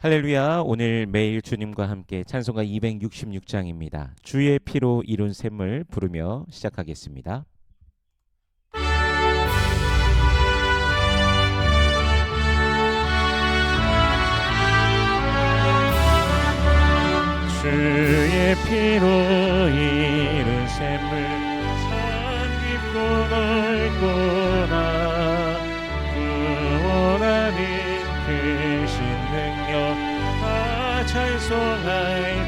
할렐루야. 오늘 매일 주님과 함께 찬송가 266장입니다. 주의 피로 이룬 샘을 부르며 시작하겠습니다. 주의 피로 이룬 샘을 산 깊고 넓구나 다 찬송할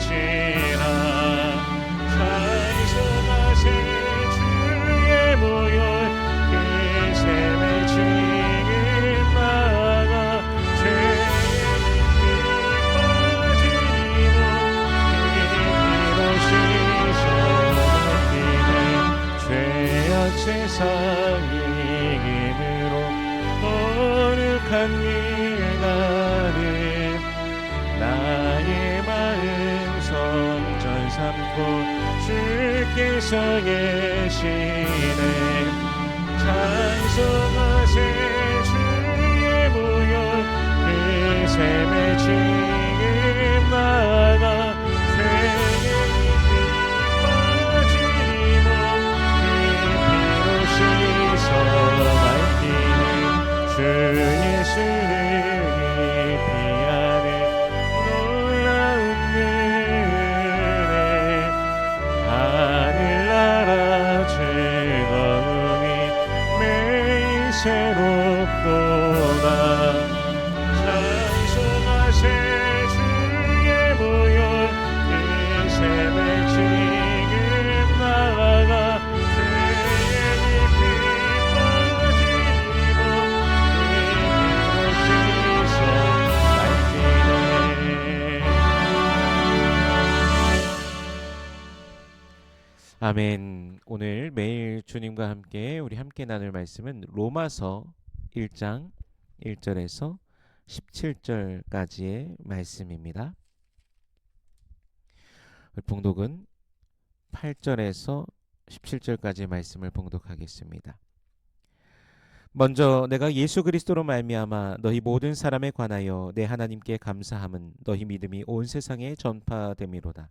주께서 계시네 찬송하세 주의 모여 그 샘의 지 아멘. 오늘 매일 주님과 함께 우리 함께 나눌 말씀은 로마서 1장 1절에서 17절까지의 말씀입니다. 봉독은 8절에서 17절까지의 말씀을 봉독하겠습니다. 먼저 내가 예수 그리스도로 말미암아 너희 모든 사람에 관하여 내 하나님께 감사함은 너희 믿음이 온 세상에 전파됨이로다.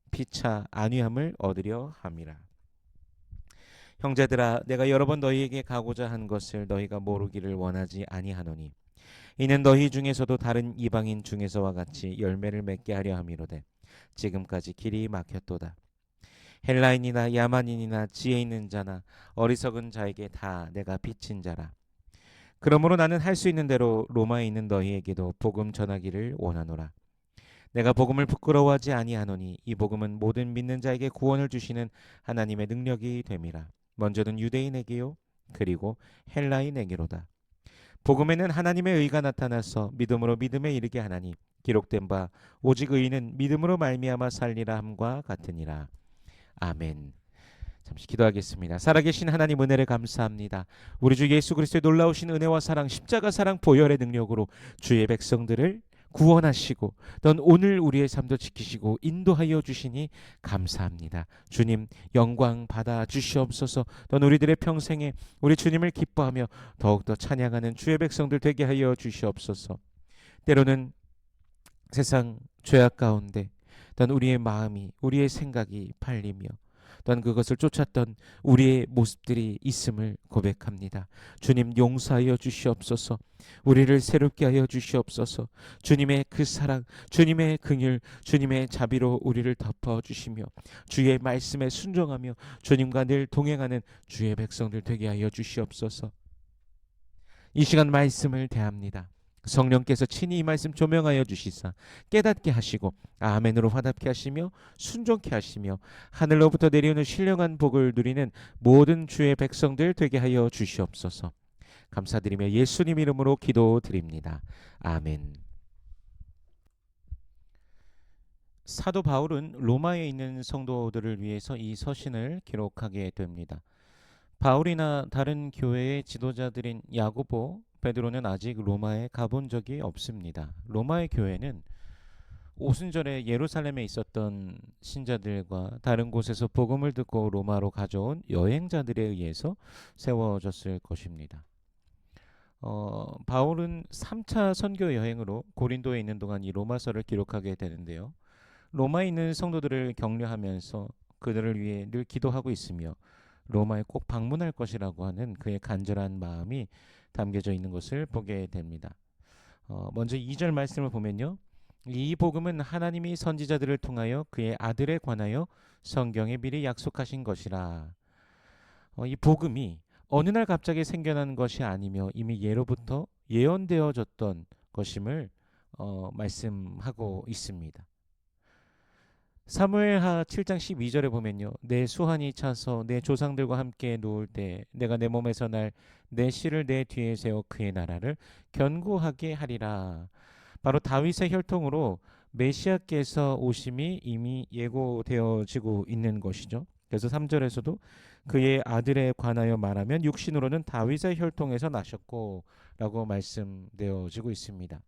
피차 안위함을 얻으려 함이라. 형제들아 내가 여러 번 너희에게 가고자 한 것을 너희가 모르기를 원하지 아니하노니 이는 너희 중에서도 다른 이방인 중에서와 같이 열매를 맺게 하려 함이로되 지금까지 길이 막혔도다. 헬라인이나 야만인이나 지혜 있는 자나 어리석은 자에게 다 내가 비친 자라. 그러므로 나는 할 수 있는 대로 로마에 있는 너희에게도 복음 전하기를 원하노라. 내가 복음을 부끄러워하지 아니하노니 이 복음은 모든 믿는 자에게 구원을 주시는 하나님의 능력이 됨이라. 먼저는 유대인에게요 그리고 헬라인에게로다. 복음에는 하나님의 의가 나타나서 믿음으로 믿음에 이르게 하나니 기록된 바 오직 의인은 믿음으로 말미암아 살리라 함과 같으니라. 아멘. 잠시 기도하겠습니다. 살아계신 하나님 은혜를 감사합니다. 우리 주 예수 그리스도의 놀라우신 은혜와 사랑, 십자가 사랑 보혈의 능력으로 주의 백성들을 구원하시고 넌 오늘 우리의 삶도 지키시고 인도하여 주시니 감사합니다. 주님 영광 받아 주시옵소서. 넌 우리들의 평생에 우리 주님을 기뻐하며 더욱더 찬양하는 주의 백성들 되게 하여 주시옵소서. 때로는 세상 죄악 가운데 넌 우리의 마음이 우리의 생각이 팔리며 또한 그것을 쫓았던 우리의 모습들이 있음을 고백합니다. 주님 용서하여 주시옵소서. 우리를 새롭게 하여 주시옵소서. 주님의 그 사랑, 주님의 긍휼, 주님의 자비로 우리를 덮어 주시며 주의 말씀에 순종하며 주님과 늘 동행하는 주의 백성들 되게 하여 주시옵소서. 이 시간 말씀을 대합니다. 성령께서 친히 이 말씀 조명하여 주시사 깨닫게 하시고 아멘으로 화답케 하시며 순종케 하시며 하늘로부터 내려오는 신령한 복을 누리는 모든 주의 백성들 되게 하여 주시옵소서. 감사드리며 예수님 이름으로 기도드립니다. 아멘. 사도 바울은 로마에 있는 성도들을 위해서 이 서신을 기록하게 됩니다. 바울이나 다른 교회의 지도자들인 야고보, 베드로는 아직 로마에 가본 적이 없습니다. 로마의 교회는 오순절에 예루살렘에 있었던 신자들과 다른 곳에서 복음을 듣고 로마로 가져온 여행자들에 의해서 세워졌을 것입니다. 어, 바울은 3차 선교 여행으로 고린도에 있는 동안 이 로마서를 기록하게 되는데요. 로마에 있는 성도들을 격려하면서 그들을 위해 늘 기도하고 있으며 로마에 꼭 방문할 것이라고 하는 그의 간절한 마음이 담겨져 있는 것을 보게 됩니다. 어, 먼저 2절 말씀을 보면요. 이 복음은 하나님이 선지자들을 통하여 그의 아들에 관하여 성경에 미리 약속하신 것이라. 어, 이 복음이 어느 날 갑자기 생겨난 것이 아니며 이미 예로부터 예언되어졌던 것임을 어, 말씀하고 있습니다. 사무엘하 7장 12절에 보면요. 내 수한이 차서 내 조상들과 함께 누울 때 내가 내 몸에서 날 내 씨를 내 뒤에 세워 그의 나라를 견고하게 하리라. 바로 다윗의 혈통으로 메시아께서 오심이 이미 예고되어지고 있는 것이죠. 그래서 3절에서도 그의 아들에 관하여 말하면 육신으로는 다윗의 혈통에서 나셨고 라고 말씀되어지고 있습니다.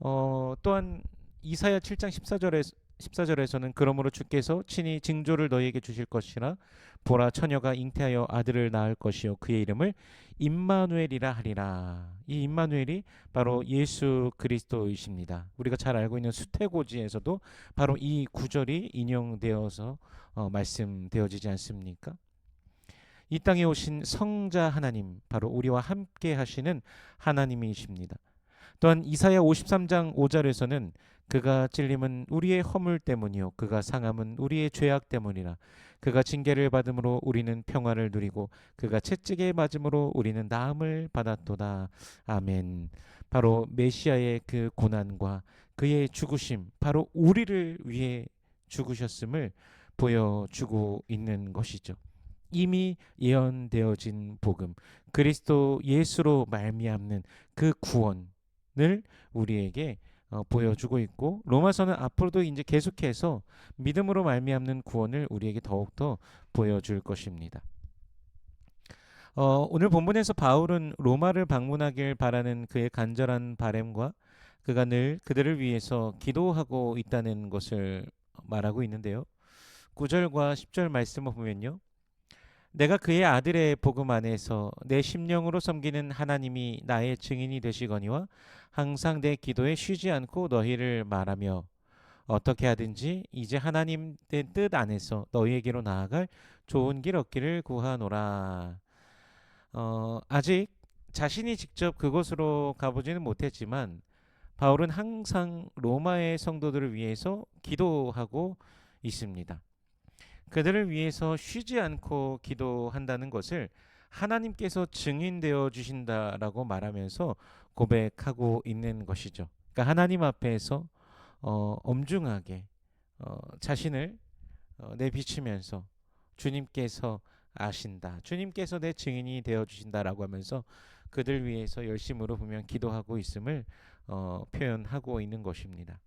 어, 또한 이사야 7장 14절에 14절에서는 그러므로 주께서 친히 징조를 너희에게 주실 것이라 보라 처녀가 잉태하여 아들을 낳을 것이요 그의 이름을 임마누엘이라 하리라. 이 임마누엘이 바로 예수 그리스도이십니다. 우리가 잘 알고 있는 수태고지에서도 바로 이 구절이 인용되어서 어, 말씀되어지지 않습니까? 이 땅에 오신 성자 하나님 바로 우리와 함께 하시는 하나님이십니다. 또한 이사야 53장 5절에서는 그가 찔림은 우리의 허물 때문이요. 그가 상함은 우리의 죄악 때문이라. 그가 징계를 받음으로 우리는 평화를 누리고 그가 채찍에 맞음으로 우리는 나음을 받았도다. 아멘. 바로 메시아의 그 고난과 그의 죽으심 바로 우리를 위해 죽으셨음을 보여주고 있는 것이죠. 이미 예언되어진 복음 그리스도 예수로 말미암는 그 구원을 우리에게 어, 보여주고 있고 로마서는 앞으로도 이제 계속해서 믿음으로 말미암는 구원을 우리에게 더욱더 보여줄 것입니다. 어, 오늘 본문에서 바울은 로마를 방문하길 바라는 그의 간절한 바램과 그가 늘 그들을 위해서 기도하고 있다는 것을 말하고 있는데요. 9절과 10절 말씀을 보면요. 내가 그의 아들의 복음 안에서 내 심령으로 섬기는 하나님이 나의 증인이 되시거니와 항상 내 기도에 쉬지 않고 너희를 말하며 어떻게 하든지 이제 하나님의 뜻 안에서 너희에게로 나아갈 좋은 길 얻기를 구하노라. 어, 아직 자신이 직접 그곳으로 가보지는 못했지만 바울은 항상 로마의 성도들을 위해서 기도하고 있습니다. 그들을 위해서 쉬지 않고 기도한다는 것을 하나님께서 증인되어 주신다라고 말하면서 고백하고 있는 것이죠. 그러니까 하나님 앞에서 어, 엄중하게 어, 자신을 어, 내비치면서 주님께서 아신다. 주님께서 내 증인이 되어 주신다라고 하면서 그들 위해서 열심으로 보면 기도하고 있음을 어, 표현하고 있는 것입니다.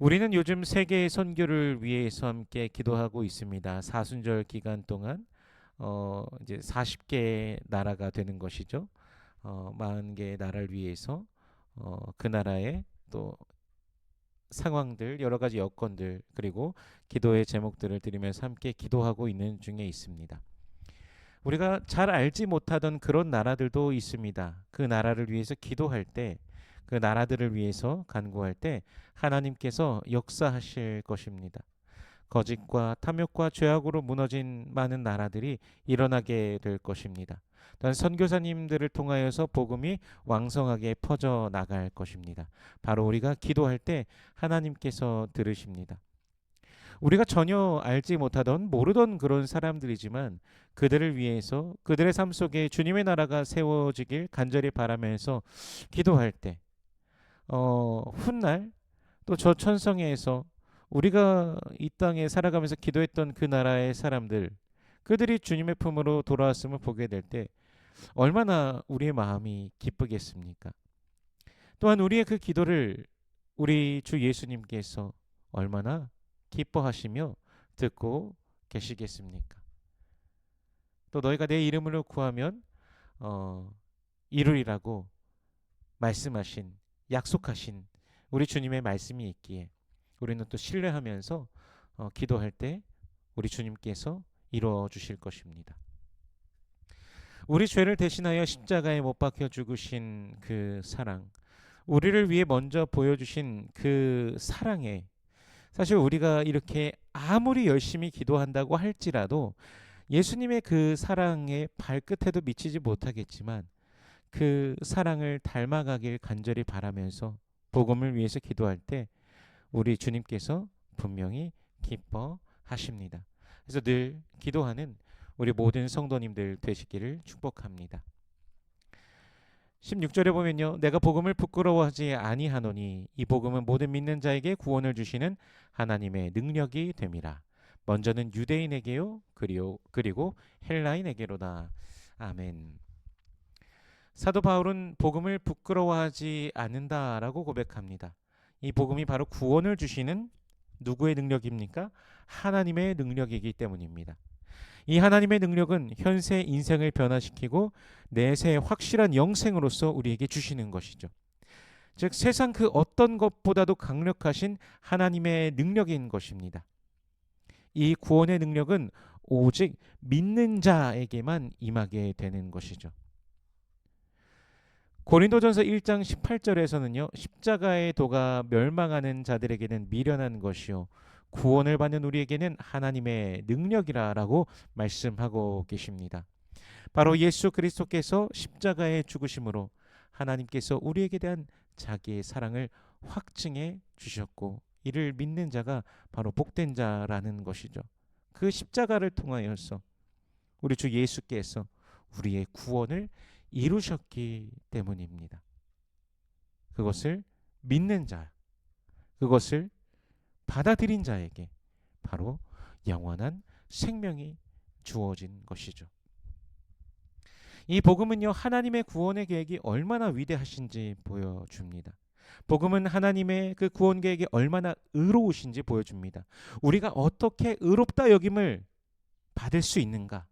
우리는 요즘 세계 선교를 위해서 함께 기도하고 있습니다. 사순절 기간 동안 어 이제 40개 나라가 되는 것이죠. 어 40개의 나라를 위해서 어그 나라의 또 상황들 여러 가지 여건들 그리고 기도의 제목들을 드리면서 함께 기도하고 있는 중에 있습니다. 우리가 잘 알지 못하던 그런 나라들도 있습니다. 그 나라를 위해서 기도할 때 그 나라들을 위해서 간구할 때 하나님께서 역사하실 것입니다. 거짓과 탐욕과 죄악으로 무너진 많은 나라들이 일어나게 될 것입니다. 또한 선교사님들을 통하여서 복음이 왕성하게 퍼져 나갈 것입니다. 바로 우리가 기도할 때 하나님께서 들으십니다. 우리가 전혀 알지 못하던 모르던 그런 사람들이지만 그들을 위해서 그들의 삶 속에 주님의 나라가 세워지길 간절히 바라면서 기도할 때 어, 훗날 또 저 천성에서 우리가 이 땅에 살아가면서 기도했던 그 나라의 사람들 그들이 주님의 품으로 돌아왔음을 보게 될 때 얼마나 우리의 마음이 기쁘겠습니까? 또한 우리의 그 기도를 우리 주 예수님께서 얼마나 기뻐하시며 듣고 계시겠습니까? 또 너희가 내 이름으로 구하면 어, 이루리라고 말씀하신 약속하신 우리 주님의 말씀이 있기에 우리는 또 신뢰하면서 어, 기도할 때 우리 주님께서 이루어 주실 것입니다. 우리 죄를 대신하여 십자가에 못 박혀 죽으신 그 사랑, 우리를 위해 먼저 보여주신 그 사랑에 사실 우리가 이렇게 아무리 열심히 기도한다고 할지라도 예수님의 그 사랑의 발끝에도 미치지 못하겠지만 그 사랑을 닮아가길 간절히 바라면서 복음을 위해서 기도할 때 우리 주님께서 분명히 기뻐하십니다. 그래서 늘 기도하는 우리 모든 성도님들 되시기를 축복합니다. 16절에 보면요. 내가 복음을 부끄러워하지 아니하노니 이 복음은 모든 믿는 자에게 구원을 주시는 하나님의 능력이 됨이라. 먼저는 유대인에게요. 그리고 헬라인에게로다. 아멘. 사도 바울은 복음을 부끄러워하지 않는다라고 고백합니다. 이 복음이 바로 구원을 주시는 누구의 능력입니까? 하나님의 능력이기 때문입니다. 이 하나님의 능력은 현세 인생을 변화시키고 내세 확실한 영생으로서 우리에게 주시는 것이죠. 즉 세상 그 어떤 것보다도 강력하신 하나님의 능력인 것입니다. 이 구원의 능력은 오직 믿는 자에게만 임하게 되는 것이죠. 고린도전서 1장 18절에서는요. 십자가의 도가 멸망하는 자들에게는 미련한 것이요 구원을 받는 우리에게는 하나님의 능력이라라고 말씀하고 계십니다. 바로 예수 그리스도께서 십자가에 죽으심으로 하나님께서 우리에게 대한 자기의 사랑을 확증해 주셨고 이를 믿는 자가 바로 복된 자라는 것이죠. 그 십자가를 통하여서 우리 주 예수께서 우리의 구원을 이루셨기 때문입니다. 그것을 믿는 자, 그것을 받아들인 자에게 바로 영원한 생명이 주어진 것이죠. 이 복음은요, 하나님의 구원의 계획이 얼마나 위대하신지 보여줍니다. 복음은 하나님의 그 구원 계획이 얼마나 의로우신지 보여줍니다. 우리가 어떻게 의롭다 여김을 받을 수 있는가?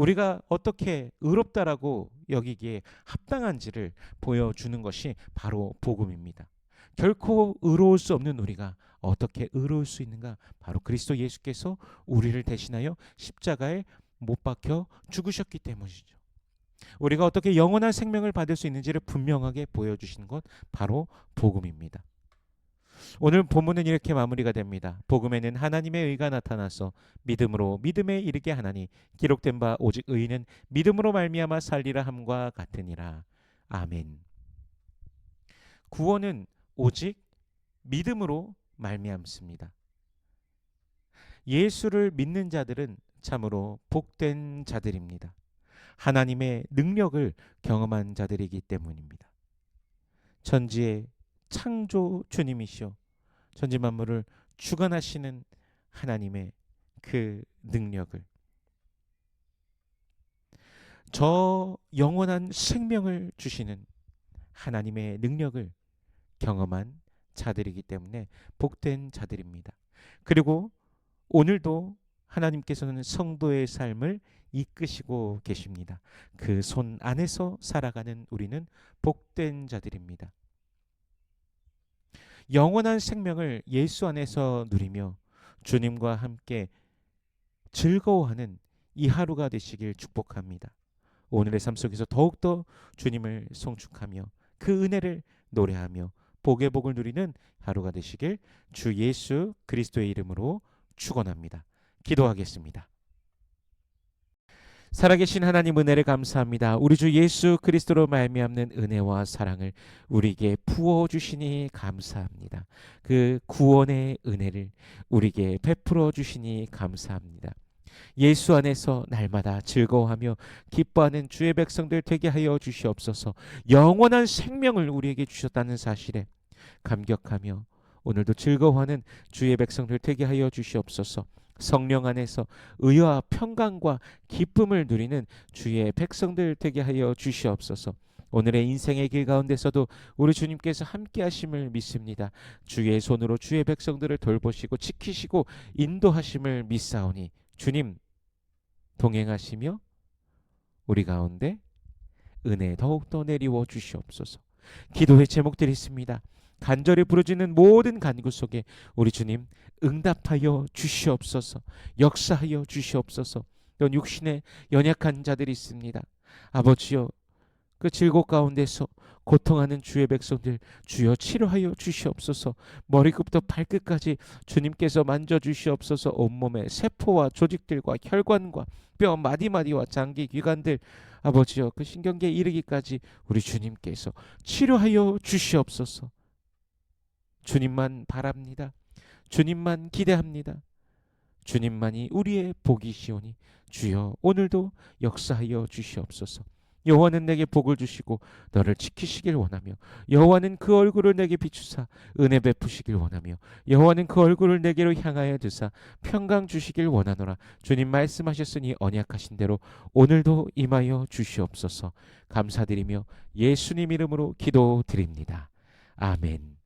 우리가 어떻게 의롭다라고 여기기에 합당한지를 보여주는 것이 바로 복음입니다. 결코 의로울 수 없는 우리가 어떻게 의로울 수 있는가? 바로 그리스도 예수께서 우리를 대신하여 십자가에 못 박혀 죽으셨기 때문이죠. 우리가 어떻게 영원한 생명을 받을 수 있는지를 분명하게 보여주신 것 바로 복음입니다. 오늘 본문은 이렇게 마무리가 됩니다. 복음에는 하나님의 의가 나타나서 믿음으로 믿음에 이르게 하나니 기록된 바 오직 의인은 믿음으로 말미암아 살리라 함과 같으니라. 아멘. 구원은 오직 믿음으로 말미암습니다. 예수를 믿는 자들은 참으로 복된 자들입니다. 하나님의 능력을 경험한 자들이기 때문입니다. 천지의 창조 주님이시오. 천지 만물을 주관하시는 하나님의 그 능력을 저 영원한 생명을 주시는 하나님의 능력을 경험한 자들이기 때문에 복된 자들입니다. 그리고 오늘도 하나님께서는 성도의 삶을 이끄시고 계십니다. 그 손 안에서 살아가는 우리는 복된 자들입니다. 영원한 생명을 예수 안에서 누리며 주님과 함께 즐거워하는 이 하루가 되시길 축복합니다. 오늘의 삶 속에서 더욱더 주님을 송축하며 그 은혜를 노래하며 복의 복을 누리는 하루가 되시길 주 예수 그리스도의 이름으로 축원합니다. 기도하겠습니다. 살아계신 하나님 은혜를 감사합니다. 우리 주 예수 그리스도로 말미암는 은혜와 사랑을 우리에게 부어 주시니 감사합니다. 그 구원의 은혜를 우리에게 베풀어 주시니 감사합니다. 예수 안에서 날마다 즐거워하며 기뻐하는 주의 백성들 되게 하여 주시옵소서. 영원한 생명을 우리에게 주셨다는 사실에 감격하며 오늘도 즐거워하는 주의 백성들 되게 하여 주시옵소서. 성령 안에서 의와 평강과 기쁨을 누리는 주의 백성들 되게 하여 주시옵소서. 오늘의 인생의 길 가운데서도 우리 주님께서 함께 하심을 믿습니다. 주의 손으로 주의 백성들을 돌보시고 지키시고 인도하심을 믿사오니 주님 동행하시며 우리 가운데 은혜 더욱더 내리워 주시옵소서. 기도의 제목들이 있습니다. 간절히 부르짖는 모든 간구 속에 우리 주님 응답하여 주시옵소서. 역사하여 주시옵소서. 또 육신의 연약한 자들이 있습니다. 아버지여 그 질곡 가운데서 고통하는 주의 백성들 주여 치료하여 주시옵소서. 머리끝부터 발끝까지 주님께서 만져 주시옵소서. 온몸의 세포와 조직들과 혈관과 뼈 마디마디와 장기 기관들 아버지여 그 신경계에 이르기까지 우리 주님께서 치료하여 주시옵소서. 주님만 바랍니다. 주님만 기대합니다. 주님만이 우리의 복이시오니 주여 오늘도 역사하여 주시옵소서. 여호와는 내게 복을 주시고 너를 지키시길 원하며 여호와는 그 얼굴을 내게 비추사 은혜 베푸시길 원하며 여호와는 그 얼굴을 내게로 향하여 드사 평강 주시길 원하노라 주님 말씀하셨으니 언약하신 대로 오늘도 임하여 주시옵소서 감사드리며 예수님 이름으로 기도드립니다 아멘